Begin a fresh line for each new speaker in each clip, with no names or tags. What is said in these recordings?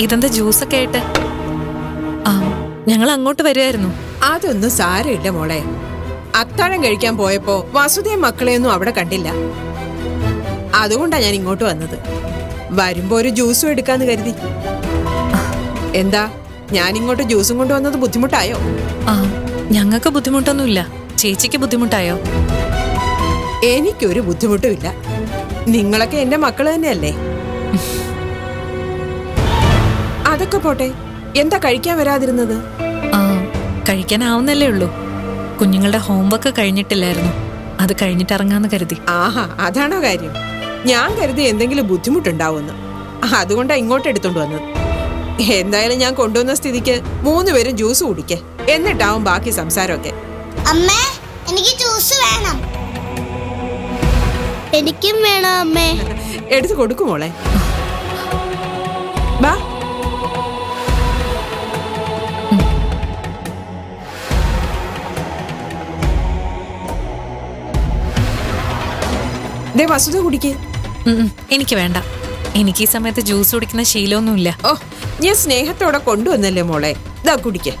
ഇതെന്താ ജ്യൂസൊക്കെ ആയിട്ട്? ആ ഞങ്ങൾ അങ്ങോട്ട് വരുമായിരുന്നു
അതൊന്നും സാരമില്ല മോളെ. അത്താഴം കഴിക്കാൻ പോയപ്പോ മക്കളെ മക്കളെയൊന്നും അവിടെ കണ്ടില്ല. അതുകൊണ്ടാ ഞാൻ ഇങ്ങോട്ട് വന്നത്. വരുമ്പോ ഒരു ജ്യൂസും എടുക്കാന്ന് കരുതി. എന്താ ഞാൻ ഇങ്ങോട്ട് ജ്യൂസും കൊണ്ടുവന്നത് ബുദ്ധിമുട്ടായോ?
ആ ഞങ്ങൾക്ക് ബുദ്ധിമുട്ടൊന്നുമില്ല. ചേച്ചിക്ക് ബുദ്ധിമുട്ടായോ?
എനിക്കൊരു ബുദ്ധിമുട്ടുമില്ല. നിങ്ങളൊക്കെ എന്റെ മക്കൾ തന്നെയല്ലേ? അതൊക്കെ പോട്ടെ. എന്താ കഴിക്കാൻ വരാതിരുന്നത്?
ആ കഴിക്കാനാവുന്നല്ലേ ഉള്ളൂ. കുഞ്ഞുങ്ങളുടെ ഹോംവർക്ക് കഴിഞ്ഞിട്ടില്ലായിരുന്നു. അത് കഴിഞ്ഞിട്ട് ഇറങ്ങാന്ന് കരുതി.
ആഹാ അതാണോ കാര്യം. ഞാൻ കരുതി എന്തെങ്കിലും ബുദ്ധിമുട്ടുണ്ടാവുമെന്ന്. അതുകൊണ്ടാ ഇങ്ങോട്ട് എടുത്തോണ്ട് വന്നത്. എന്തായാലും ഞാൻ കൊണ്ടുവന്ന സ്ഥിതിക്ക് മൂന്ന് മൂന്നുപേരും ജ്യൂസ് കുടിക്കേ. എന്നിട്ടാവും ബാക്കി സംസാരമൊക്കെ.
അമ്മേ എനിക്ക് ജ്യൂസ് വേണം. എനിക്കും വേണം അമ്മേ.
എടുത്തു കൊടുക്കുമോളെ ബാ. ദേ വസുത കുടിക്ക്.
എനിക്ക് വേണ്ട. എനിക്ക് ഈ സമയത്ത് ജ്യൂസ് കുടിക്കുന്ന ശീലമൊന്നുമില്ല.
ഓ ഞാൻ സ്നേഹത്തോടെ കൊണ്ടുവന്നല്ലേ മോളെ. ഇതാ കുടിക്കേ.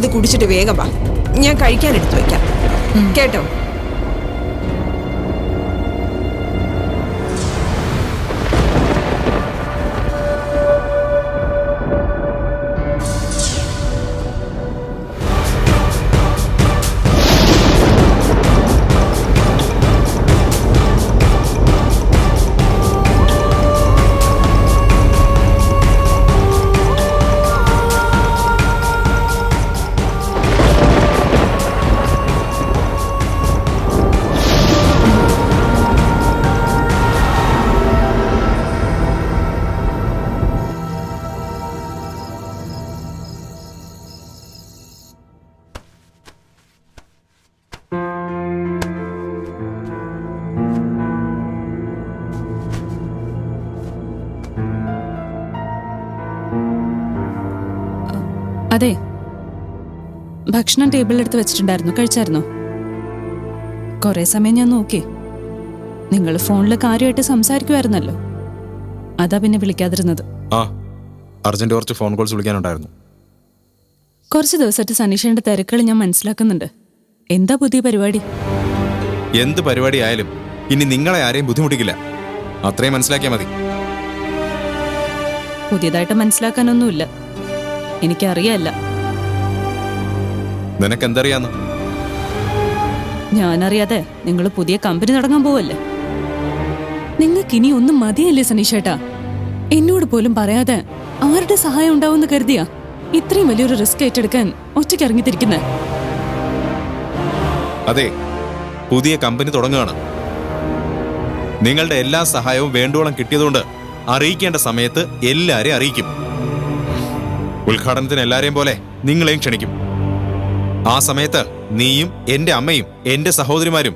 ഇത് കുടിച്ചിട്ട് വേഗം വാ. ഞാൻ കഴിക്കാൻ എടുത്തു വെക്കാം കേട്ടോ?
അതെ. ഭക്ഷണം ടേബിളിലെടുത്ത് വെച്ചിട്ടുണ്ടായിരുന്നു. കഴിച്ചായിരുന്നോ? കുറെ സമയം ഞാൻ നോക്കി. നിങ്ങൾ ഫോണിൽ കാര്യമായിട്ട് സംസാരിക്കുമായിരുന്നല്ലോ. അതാ പിന്നെ വിളിക്കാതിരുന്നത്.
ആ അർജന്റ് കുറച്ച് ഫോൺ കോൾസ് വിളിക്കാനുണ്ടായിരുന്നു.
കുറച്ച് ദിവസമായിട്ട് സനീഷന്റെ തിരക്കുകൾ ഞാൻ മനസ്സിലാക്കുന്നുണ്ട്. എന്താ പുതിയ പരിപാടി?
എന്ത് പരിപാടി ആയാലും ഇനി നിങ്ങളെ ആരെയും ബുദ്ധിമുട്ടിക്കില്ല. അത്രയും മനസ്സിലാക്കിയാൽ മതി.
പുതിയതായിട്ട് മനസ്സിലാക്കാനൊന്നുമില്ല. എനിക്കറിയാല്ല.
നിനക്ക് എന്തറിയാന്ന്
ഞാനറിയാതെ നിങ്ങൾ പുതിയ കമ്പനി തുടങ്ങാൻ പോവല്ലേ? നിങ്ങൾക്ക് ഇനി ഒന്നും മതിയല്ലേ സനീഷേട്ടാ? എന്നോട് പോലും പറയാതെ ആരുടെ സഹായം ഉണ്ടാവുമെന്ന് കരുതിയാ ഇത്രയും വലിയൊരു റിസ്ക് ഏറ്റെടുക്കാൻ ഒറ്റയ്ക്ക് ഇറങ്ങിത്തിരിക്കുന്നേ
അതെ പുതിയ കമ്പനി തുടങ്ങുകയാണ്. നിങ്ങളുടെ എല്ലാ സഹായവും വേണ്ടോളം കിട്ടിയതുകൊണ്ട് അറിയിക്കേണ്ട സമയത്ത് എല്ലാരെയും അറിയിക്കും. ഉദ്ഘാടനത്തിന് എല്ലാരെയും പോലെ നിങ്ങളെയും ക്ഷണിക്കും. ആ സമയത്ത് നീയും എന്റെ അമ്മയും എന്റെ സഹോദരിമാരും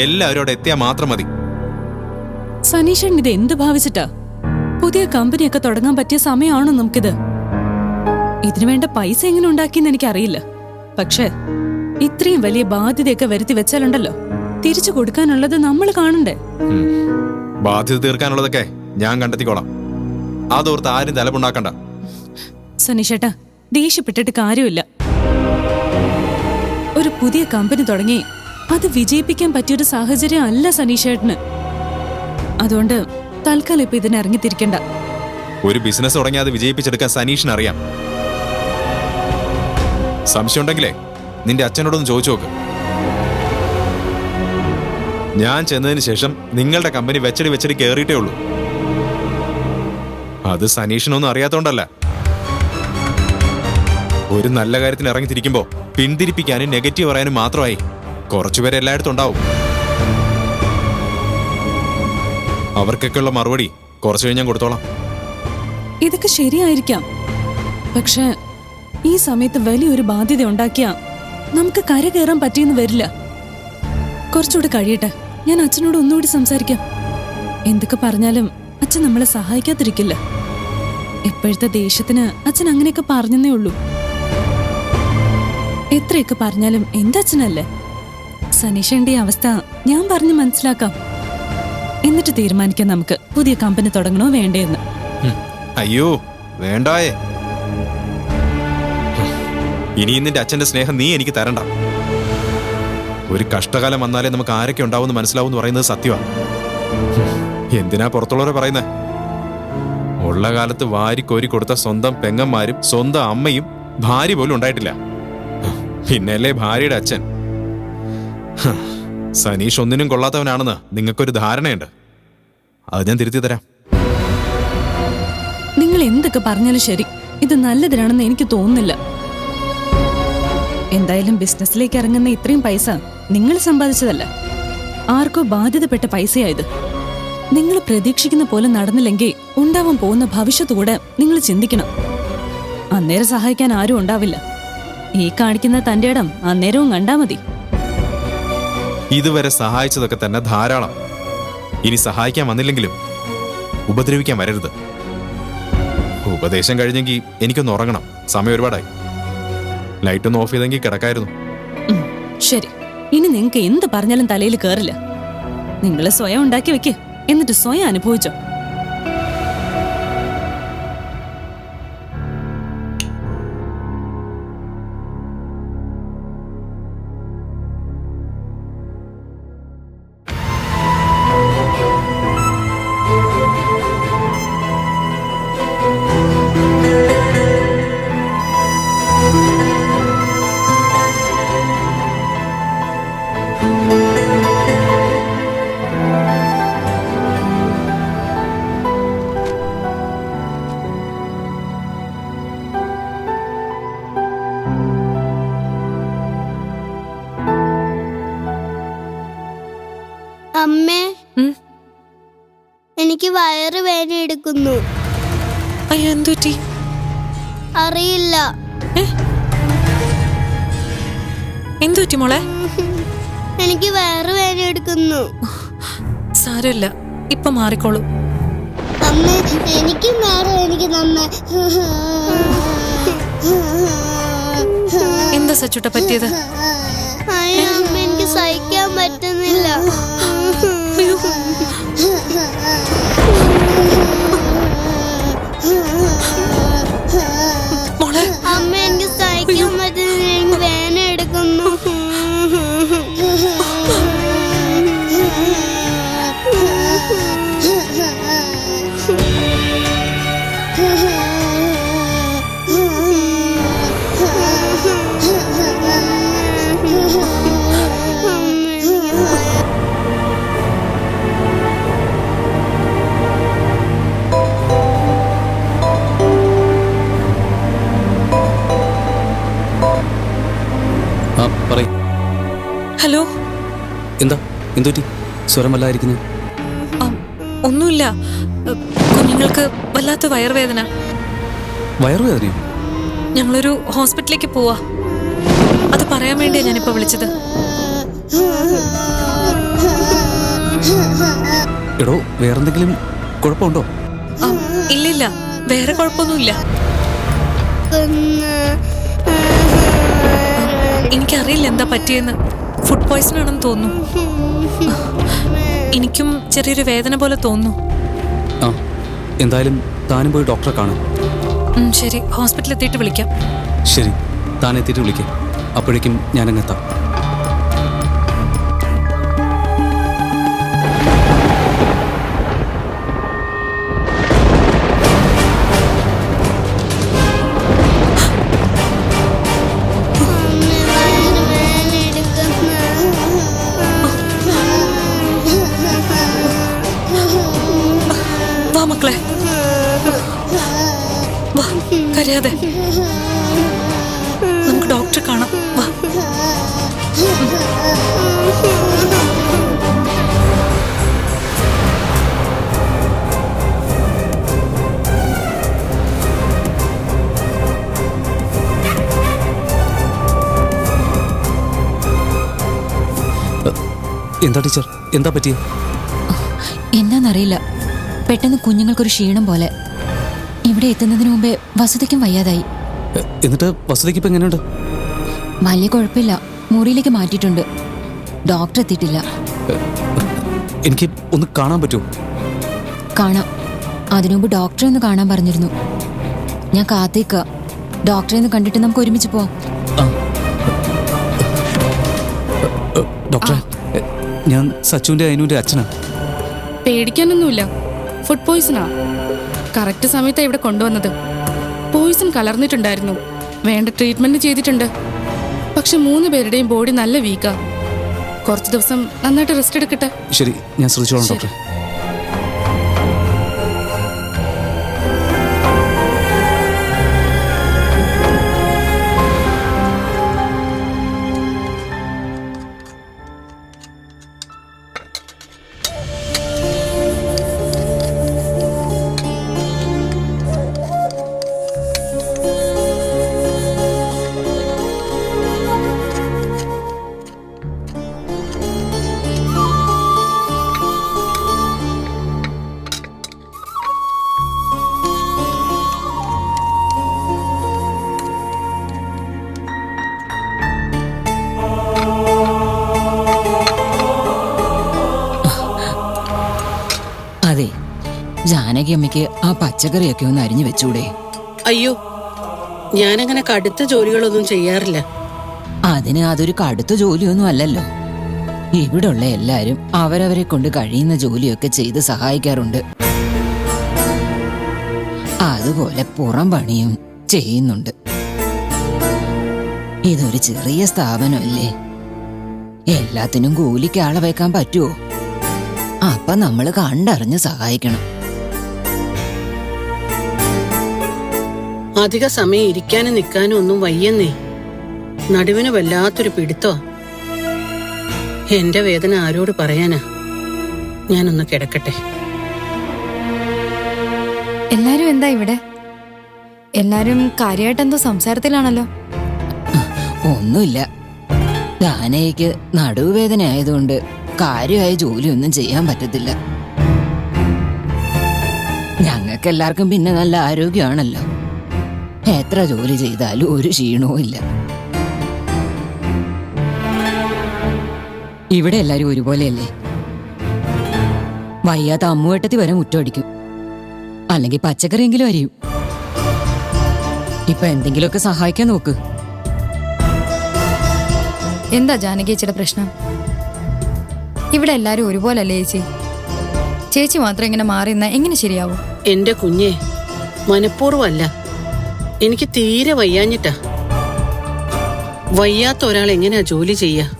എല്ലാവരും അവിടെ എത്തിയാൽ മാത്രം മതി.
സനീഷൻ ഇത് എന്ത് ഭാവിച്ചിട്ടാ? പുതിയ കമ്പനിയൊക്കെ തുടങ്ങാൻ പറ്റിയ സമയമാണോ നമുക്കിത്? ഇതിനു വേണ്ട പൈസ എങ്ങനെ ഉണ്ടാക്കിയെന്ന് എനിക്കറിയില്ല. പക്ഷേ ഇത്രയും വലിയ ബാധ്യതയൊക്കെ വരുത്തി വെച്ചാലുണ്ടല്ലോ. തിരിച്ചു കൊടുക്കാനുള്ളത് നമ്മൾ കാണണ്ടേ.
ബാധ്യത തീർക്കാനുള്ളതൊക്കെ ഞാൻ കണ്ടെത്തിക്കോളാം. അതോർത്ത് ആരും തലമുണ്ടാക്കണ്ട
സനീഷേട്ടാ ദേഷ്യപ്പെട്ടിട്ട് കാര്യമില്ല. ഒരു പുതിയ കമ്പനി തുടങ്ങി. അത് വിജയിപ്പിക്കാൻ പറ്റിയൊരു സാഹചര്യം അല്ല സനീഷേട്ടന്. അതുകൊണ്ട് തൽക്കാലം ഇപ്പൊ ഇതിന് ഇറങ്ങിത്തിരിക്കണ്ട.
ഒരു ബിസിനസ് തുടങ്ങി അത് വിജയിപ്പിച്ചെടുക്കാൻ സനീഷിന് അറിയാം. സംശയം ഉണ്ടെങ്കിലേ നിന്റെ അച്ഛനോടൊന്ന് ചോദിച്ചു നോക്ക്. ഞാൻ ചെന്നതിന് ശേഷം നിങ്ങളുടെ കമ്പനി വെച്ചടി വെച്ചടി കയറിയിട്ടേ ഉള്ളൂ. അത് സനീഷിനൊന്നും അറിയാത്തോണ്ടല്ല. ഒരു നല്ല കാര്യത്തിന് ഇറങ്ങിത്തിരിക്കുമ്പോ പിന്തിരിപ്പിക്കാനും നെഗറ്റീവ് പറയാനും മാത്രമായി. കുറച്ചുപേരെ എല്ലായിടത്തും ഉണ്ടാവും. അവർക്കൊക്കെയുള്ള മറുപടി കുറച്ചു കഴിഞ്ഞാൽ കൊടുത്തോളാം.
ഇതൊക്കെ ശരിയായിരിക്കാം. പക്ഷെ ഈ സമയത്ത് വലിയൊരു ബാധ്യത ഉണ്ടാക്കിയ നമുക്ക് കര കയറാൻ പറ്റിയെന്ന് വരില്ല. കുറച്ചുകൂടെ കഴിയട്ടെ. ഞാൻ അച്ഛനോട് ഒന്നുകൂടി സംസാരിക്കാം. എന്തൊക്കെ പറഞ്ഞാലും അച്ഛൻ നമ്മളെ സഹായിക്കാതിരിക്കില്ല. ഇപ്പോഴത്തെ ദേഷ്യത്തിന് അച്ഛൻ അങ്ങനെയൊക്കെ പറഞ്ഞെന്നേ ഉള്ളൂ. എത്രയൊക്കെ പറഞ്ഞാലും എന്റെ അച്ഛനല്ലേ സനീഷന്റെ അവസ്ഥ ഞാൻ പറഞ്ഞു മനസ്സിലാക്കാം. എന്നിട്ട് തീരുമാനിക്കാം നമുക്ക്. പുതിയ കമ്പനി തുടങ്ങണോ വേണ്ടേന്ന്.
അയ്യോ വേണ്ടായേ. ഇനി നിന്റെ അച്ഛന്റെ സ്നേഹം നീ എനിക്ക് തരണ്ട. ഒരു കഷ്ടകാലം വന്നാലേ നമുക്ക് ആരൊക്കെ ഉണ്ടാവും മനസ്സിലാവും പറയുന്നത് സത്യമാണ്. എന്തിനാ പുറത്തുള്ളവരെ പറയുന്നത് ഉള്ള കാലത്ത് വാരിക്കോരി കൊടുത്ത സ്വന്തം പെങ്ങന്മാരും സ്വന്തം അമ്മയും ഭാര്യ പോലും ഉണ്ടായിട്ടില്ല. പിന്നല്ലേ ഭാര്യയുടെ അച്ഛൻ. സനീഷ് ഒന്നിനും കൊള്ളാത്തവനാണെന്ന് നിങ്ങൾക്കൊരു ധാരണയുണ്ട്. അത് ഞാൻ തിരുത്തി തരാം.
നിങ്ങൾ എന്തൊക്കെ പറഞ്ഞാലും ശരി. ഇത് നല്ലതിനാണെന്ന് എനിക്ക് തോന്നുന്നില്ല. എന്തായാലും ബിസിനസ്സിലേക്ക് ഇറങ്ങുന്ന ഇത്രയും പൈസ നിങ്ങൾ സമ്പാദിച്ചതല്ല. ആർക്കോ ബാധ്യതപ്പെട്ട പൈസയായത്. നിങ്ങൾ പ്രതീക്ഷിക്കുന്ന പോലെ നടന്നില്ലെങ്കിൽ ഉണ്ടാവാൻ പോകുന്ന ഭവിഷ്യത്ത് കൂടെ നിങ്ങൾ ചിന്തിക്കണം. അന്നേരം സഹായിക്കാൻ ആരും ഉണ്ടാവില്ല. ഈ കാണിക്കുന്ന തന്റെ ഇടം അന്നേരവും കണ്ടാ മതി.
ഇതുവരെ സഹായിച്ചതൊക്കെ തന്നെ ധാരാളം. ഇനി സഹായിക്കാൻ വന്നില്ലെങ്കിലും ഉപദ്രവിക്കാൻ വരരുത്. ഉപദേശം കഴിഞ്ഞെങ്കിൽ എനിക്കൊന്ന് ഉറങ്ങണം. സമയം ഒരുപാടായി. ലൈറ്റ് ഒന്ന് ഓഫ് ചെയ്തെങ്കിൽ കിടക്കായിരുന്നു.
ശരി. ഇനി നിങ്ങൾക്ക് എന്ത് പറഞ്ഞാലും തലയിൽ കയറില്ല നിങ്ങൾ സ്വയം ഉണ്ടാക്കി വെക്ക്. എന്നിട്ട് സ്വയം അനുഭവിച്ചോ.
വയറ്
അയ്യോ
അറിയില്ല.
എന്തുറ്റി മോളെ?
എനിക്ക് വയറ് വേദന എടുക്കുന്നു.
സാരമില്ല ഇപ്പൊ മാറിക്കോളൂ.
അമ്മ എനിക്ക് വയറ് എനിക്ക് നമ്മ
എന്താ സച്ചുട്ട പറ്റിയത്?
അയ്യോ അമ്മ എനിക്ക് സഹിക്കാൻ പറ്റുന്നില്ല.
Thank
you.
എന്താ? എന്തുറ്റി സ്വരം വല്ലായിരിക്കുന്നത്
ആ, ഒന്നുമില്ല. കുഞ്ഞുങ്ങൾക്ക് വല്ലാത്ത വയറുവേദന.
വയറുവേദനയോ?
ഞങ്ങളൊരു ഹോസ്പിറ്റലിലേക്ക് പോവാ. അത് പറയാൻ വേണ്ടിയാ ഞാനിപ്പോ വിളിച്ചത്.
എടോ വേറെന്തെങ്കിലും കുഴപ്പമുണ്ടോ?
ഇല്ലില്ല. വേറെ കുഴപ്പമൊന്നുമില്ല. എനിക്കറിയില്ല എന്താ പറ്റിയെന്ന്. ഫുഡ് പോയ്സൺ ആണെന്ന് തോന്നുന്നു. എനിക്കും ചെറിയൊരു വേദന പോലെ തോന്നുന്നു.
ആ എന്തായാലും താനും പോയി ഡോക്ടറെ കാണും.
ശരി. ഹോസ്പിറ്റലിൽ എത്തിയിട്ട് വിളിക്കാം.
ശരി. താൻ എത്തിയിട്ട് വിളിക്കേ. അപ്പോഴേക്കും ഞാനങ്ങെത്താം
വാ കരയാതെ നമുക്ക് ഡോക്ടറെ കാണാം. വാ.
എന്താ ടീച്ചർ? എന്താ പറ്റിയ?
എന്നാന്നറിയില്ല. പെട്ടെന്ന് കുഞ്ഞുങ്ങൾക്കൊരു ക്ഷീണം പോലെ. ഇവിടെ എത്തുന്നതിന് മുമ്പേ വസതിക്കും വയ്യാതായി.
എന്നിട്ട് വസതിക്ക് ഇപ്പം എങ്ങനെയുണ്ട്?
വലിയ കുഴപ്പമില്ല. മുറിയിലേക്ക് മാറ്റിയിട്ടുണ്ട്. ഡോക്ടർ എത്തിയിട്ടില്ല.
എനിക്ക് ഒന്ന് കാണാൻ പറ്റുമോ?
കാണാം. അതിനുമുമ്പ് ഡോക്ടറെ ഒന്ന് കാണാൻ പറഞ്ഞിരുന്നു. ഞാൻ കാത്തേക്ക. ഡോക്ടറെ ഒന്ന് കണ്ടിട്ട് നമുക്ക് ഒരുമിച്ച് പോവാം.
ഡോക്ടറെ ഞാൻ സച്ചുവിന്റെ അയനുവിന്റെ അച്ഛനാ.
പേടിക്കാനൊന്നുമില്ല. ഫുഡ് പോയിസണാ കറക്റ്റ് സമയത്താണ് ഇവിടെ കൊണ്ടുവന്നത്. പോയിസൺ കലർന്നിട്ടുണ്ടായിരുന്നു. വേണ്ട ട്രീറ്റ്മെന്റ് ചെയ്തിട്ടുണ്ട്. പക്ഷെ മൂന്ന് പേരുടെയും ബോഡി നല്ല വീക്കാ കുറച്ച് ദിവസം നന്നായിട്ട് റെസ്റ്റ് എടുക്കട്ടെ.
ശരി ഞാൻ ശ്രദ്ധിച്ചോളാം ഡോക്ടറെ
ജാനകി അമ്മയ്ക്ക് ആ പച്ചക്കറിയൊക്കെ ഒന്ന് അരിഞ്ഞു വെച്ചൂടെ?
അയ്യോ ഞാനങ്ങനെ കടുത്ത ജോലികളൊന്നും ചെയ്യാറില്ല.
അതിന് അതൊരു കടുത്ത ജോലിയൊന്നും അല്ലല്ലോ. ഇവിടുള്ള എല്ലാരും അവരവരെ കൊണ്ട് കഴിയുന്ന ജോലിയൊക്കെ ചെയ്ത് സഹായിക്കാറുണ്ട്. അതുപോലെ പുറം പണിയും ചെയ്യുന്നുണ്ട്. ഇതൊരു ചെറിയ സ്ഥാപനമല്ലേ? എല്ലാത്തിനും കൂലിക്ക് ആളെ വയ്ക്കാൻ പറ്റുമോ അപ്പൊ നമ്മൾ കണ്ടറിഞ്ഞ് സഹായിക്കണം.
അധിക സമയം ഇരിക്കാനും നിൽക്കാനും ഒന്നും വയ്യെന്നേ. നടുവിന് വല്ലാത്തൊരു പിടുത്തോ? എന്റെ വേദന ആരോട് പറയാനാ? ഞാനൊന്ന് കിടക്കട്ടെ.
എല്ലാരും എന്താ ഇവിടെ? എല്ലാരും കാര്യമായിട്ട് എന്തോ സംസാരത്തിലാണല്ലോ.
ഒന്നുമില്ല. ദാനയ്ക്ക് നടുവേദന ആയതുകൊണ്ട് കാര്യമായ ജോലിയൊന്നും ചെയ്യാൻ പറ്റത്തില്ല. ഞങ്ങൾക്ക് എല്ലാവർക്കും പിന്നെ നല്ല ആരോഗ്യമാണല്ലോ. എത്ര ജോലി ചെയ്താലും ഒരു ക്ഷീണവും ഇല്ല. ഇവിടെ എല്ലാരും ഒരുപോലെയല്ലേ? വയ്യാത്ത അമ്മുവേട്ടത്തി വരെ മുറ്റമടിക്കും അല്ലെങ്കിൽ പച്ചക്കറിയെങ്കിലും അരിയും. ഇപ്പൊ എന്തെങ്കിലുമൊക്കെ സഹായിക്കാൻ നോക്ക്.
എന്താ ജാനകിയച്ചിയുടെ പ്രശ്നം? ഇവിടെ എല്ലാരും ഒരുപോലല്ലേ ചേച്ചി? ചേച്ചി മാത്രം ഇങ്ങനെ മാറി നിന്നാ എങ്ങനെ ശരിയാവും?
എന്റെ കുഞ്ഞെ മനഃപൂർവമല്ല. എനിക്ക് തീരെ വയ്യാഞ്ഞിട്ടാ. വയ്യാത്ത ഒരാൾ എങ്ങനെയാ ജോലി ചെയ്യ?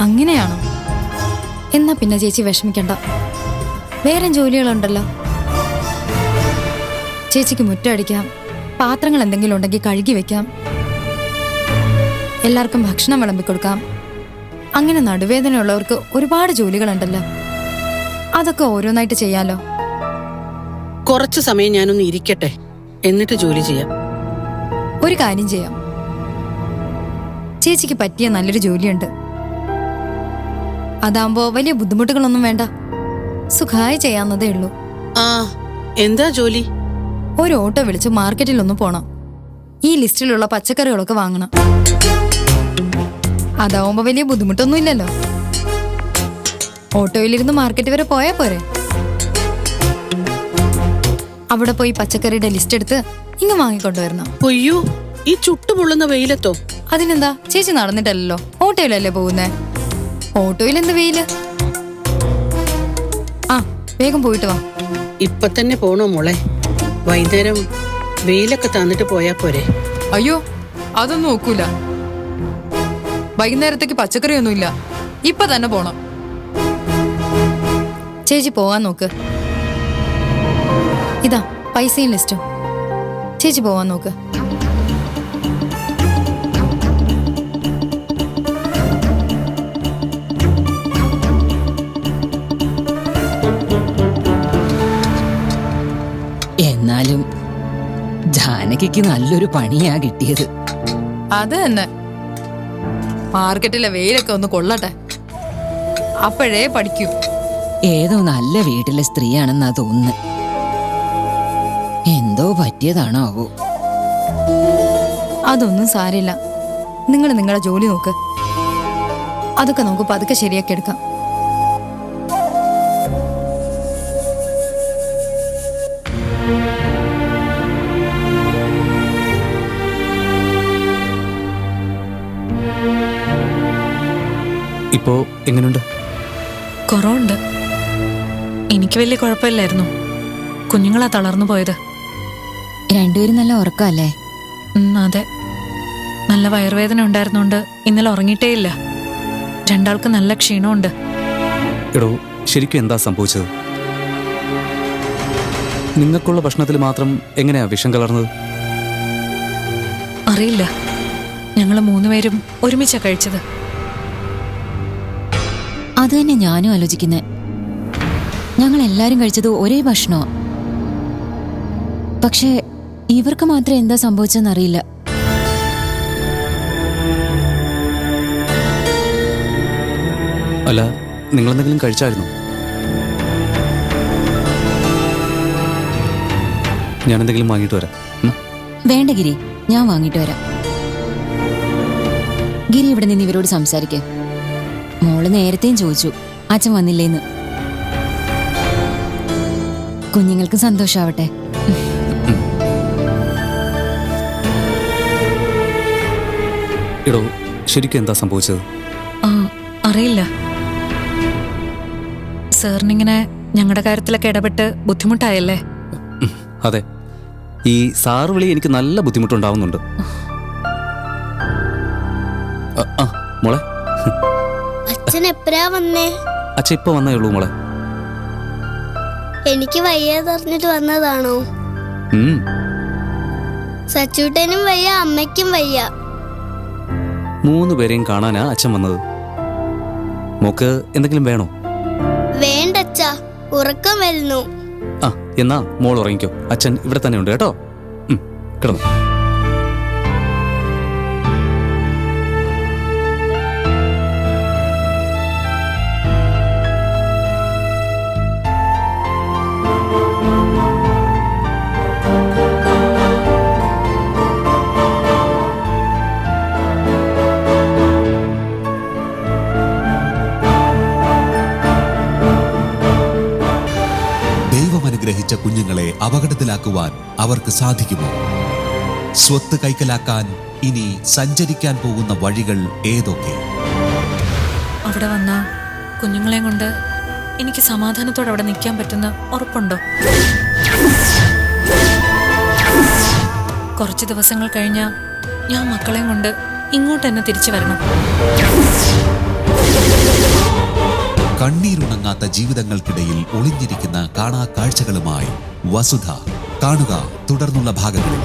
അങ്ങനെയാണോ? എന്നാ പിന്നെ ചേച്ചി വിഷമിക്കണ്ട. വേറെ ജോലികളുണ്ടല്ലോ. ചേച്ചിക്ക് മുറ്റടിക്കാം പാത്രങ്ങൾ എന്തെങ്കിലും ഉണ്ടെങ്കിൽ കഴുകി വെക്കാം എല്ലാവർക്കും ഭക്ഷണം വിളമ്പിക്കൊടുക്കാം അങ്ങനെ നടുവേദനയുള്ളവർക്ക് ഒരുപാട് ജോലികളുണ്ടല്ലോ. അതൊക്കെ ഓരോന്നായിട്ട് ചെയ്യാലോ?
കുറച്ചു സമയം ഞാനൊന്ന് ഇരിക്കട്ടെ എന്നിട്ട് ജോലി ചെയ്യാം.
ഒരു കാര്യം ചെയ്യാം. ചേച്ചിക്ക് പറ്റിയ നല്ലൊരു ജോലിയുണ്ട്. അതാകുമ്പോ വലിയ ബുദ്ധിമുട്ടുകളൊന്നും വേണ്ട. സുഖമായി ചെയ്യാവുന്നതേ ഉള്ളൂ.
ആ എന്താ ജോലി?
ഒരു ഓട്ടോ വിളിച്ച് മാർക്കറ്റിൽ ഒന്ന് പോണം. ഈ ലിസ്റ്റിലുള്ള പച്ചക്കറികളൊക്കെ വാങ്ങണം. അതാവുമ്പോ വലിയ ബുദ്ധിമുട്ടൊന്നുമില്ലല്ലോ. ഓട്ടോയിലിരുന്ന് മാർക്കറ്റ് വരെ പോയാ പോരെ. അവിടെ പോയി പച്ചക്കറിയുടെ ലിസ്റ്റ് എടുത്ത് ഇങ്ങ് വാങ്ങിക്കൊണ്ടുവരണം
അയ്യോ ഈ ചുട്ടുപൊള്ളുന്ന വെയിലത്തോ?
അതിനെന്താ? ചേച്ചി നടന്നിട്ടല്ലോ ഓട്ടോയിലല്ലേ പോകുന്നേ? ഓട്ടോയിൽ എന്ത് വെയിൽ? ആ വേഗം പോയിട്ട് വാ.
ഇപ്പൊ തന്നെ പോണോ മോളെ? വൈകുന്നേരം വെയിലൊക്കെ തന്നിട്ട് പോയാ പോരെ.
അയ്യോ അതൊന്നും നോക്കൂല. വൈകുന്നേരത്തേക്ക് പച്ചക്കറിയൊന്നുമില്ല. ഇപ്പൊ തന്നെ പോണം. ചേച്ചി പോവാൻ നോക്ക്. ഇതാ പൈസയും ലിസ്റ്റും. ചേച്ചി പോവാൻ നോക്ക്.
എന്നാലും ജാനകിക്ക് നല്ലൊരു പണിയാ കിട്ടിയത്.
അത് തന്നെ. മാർക്കറ്റിലെ വെയിലൊക്കെ ഒന്ന് കൊള്ളട്ടെ. അപ്പോഴേ പഠിക്കൂ.
ഏതോ നല്ല വീട്ടിലെ സ്ത്രീയാണെന്നാ തോന്നുന്നത് എന്തോ പറ്റിയതാണോ ആവോ
അതൊന്നും സാരില്ല. നിങ്ങൾ നിങ്ങളുടെ ജോലി നോക്ക്. അതൊക്കെ നമുക്ക് പതുക്കെ ശരിയാക്കി എടുക്കാം.
ഇപ്പോ എങ്ങനെയുണ്ട്
കുറവുണ്ട്. എനിക്ക് വലിയ കുഴപ്പമില്ലായിരുന്നു. കുഞ്ഞുങ്ങളാ തളർന്നു പോയത്.
രണ്ടുപേരും നല്ല ഉറക്കമല്ലേ?
അതെ. നല്ല വയറുവേദന ഉണ്ടായിരുന്നോണ്ട് ഇന്നലെ ഉറങ്ങിയിട്ടേയില്ല. രണ്ടാൾക്ക് നല്ല ക്ഷീണമുണ്ട്.
എടോ ശരിക്കും എന്താ സംഭവിച്ചത്? നിങ്ങൾക്കുള്ള ഭക്ഷണത്തിൽ മാത്രം എങ്ങനെയാ വിഷം കലർന്നത്?
അറിയില്ല. ഞങ്ങൾ മൂന്നുപേരും ഒരുമിച്ചാ കഴിച്ചത്.
അത് തന്നെ ഞാനും ആലോചിക്കുന്നത് ഞങ്ങൾ എല്ലാരും കഴിച്ചത് ഒരേ ഭക്ഷണോ പക്ഷേ ഇവർക്ക് മാത്രം എന്താ സംഭവിച്ചെന്നറിയില്ല.
അല്ല നിങ്ങൾ എന്തെങ്കിലും കഴിച്ചായിരുന്നു? ഞാൻ എന്തെങ്കിലും വാങ്ങിയിട്ട് വരാം.
വേണ്ട ഗിരി. ഞാൻ വാങ്ങിട്ട് വരാം. ഗിരി ഇവിടെ നിന്ന് ഇവരോട് സംസാരിക്കേ. മോൾ നേരത്തെയും ചോദിച്ചു അച്ഛൻ വന്നില്ലേന്ന്? കുഞ്ഞുങ്ങൾക്ക് സന്തോഷാവട്ടെ.
എടോ ശരിക്കും എന്താ സംഭവിച്ചത്?
ആ അറിയില്ല. സാറിനിങ്ങനെ ഞങ്ങളുടെ കാര്യത്തിലൊക്കെ ഇടപെട്ട് ബുദ്ധിമുട്ടായല്ലേ?
അതെ. ഈ സാറ് വിളി എനിക്ക് നല്ല ബുദ്ധിമുട്ടുണ്ടാവുന്നുണ്ട്. മോളെ.
അച്ഛൻ എപ്പോഴാ വന്നേ?
അച്ഛൻ ഇപ്പൊ വന്നേ ഉള്ളൂ മോളെ.
എനിക്ക് വയ്യാതറിഞ്ഞിട്ട് വന്നതാണോ? സച്ചൂട്ടനും വയ്യ അമ്മയ്ക്കും വയ്യ.
മൂന്ന് പേരെയും കാണാനാ അച്ഛൻ വന്നത്. മോക്ക് എന്തെങ്കിലും വേണോ?
വേണ്ടച്ച ഉറക്കം വരുന്നു.
ആ എന്നാ മോൾ ഉറങ്ങിക്കോ. അച്ഛൻ ഇവിടെ തന്നെ ഉണ്ട് കേട്ടോ. കിടന്നു.
അപകടത്തിലാക്കുവാൻ അവർക്ക് സാധിക്കുമോ? സ്വത്ത് കൈക്കലാക്കാൻ ഇനി സഞ്ചരിക്കാൻ പോകുന്ന വഴികൾ ഏതൊക്കെ?
അവിടെ വന്ന കുഞ്ഞുങ്ങളെ കൊണ്ട് എനിക്ക് സമാധാനത്തോടെ അവിടെ നിൽക്കാൻ പറ്റുന്ന ഉറപ്പുണ്ടോ? കുറച്ച് ദിവസങ്ങൾ കഴിഞ്ഞാൽ ഞാൻ മക്കളെയും കൊണ്ട് ഇങ്ങോട്ട് തന്നെ തിരിച്ചു വരണം.
കണ്ണീരുണങ്ങാത്ത ജീവിതങ്ങൾക്കിടയിൽ ഒളിഞ്ഞിരിക്കുന്ന കാണാ കാഴ്ചകളുമായി വസുധ കാണുക തുടർന്നുള്ള ഭാഗങ്ങളിൽ.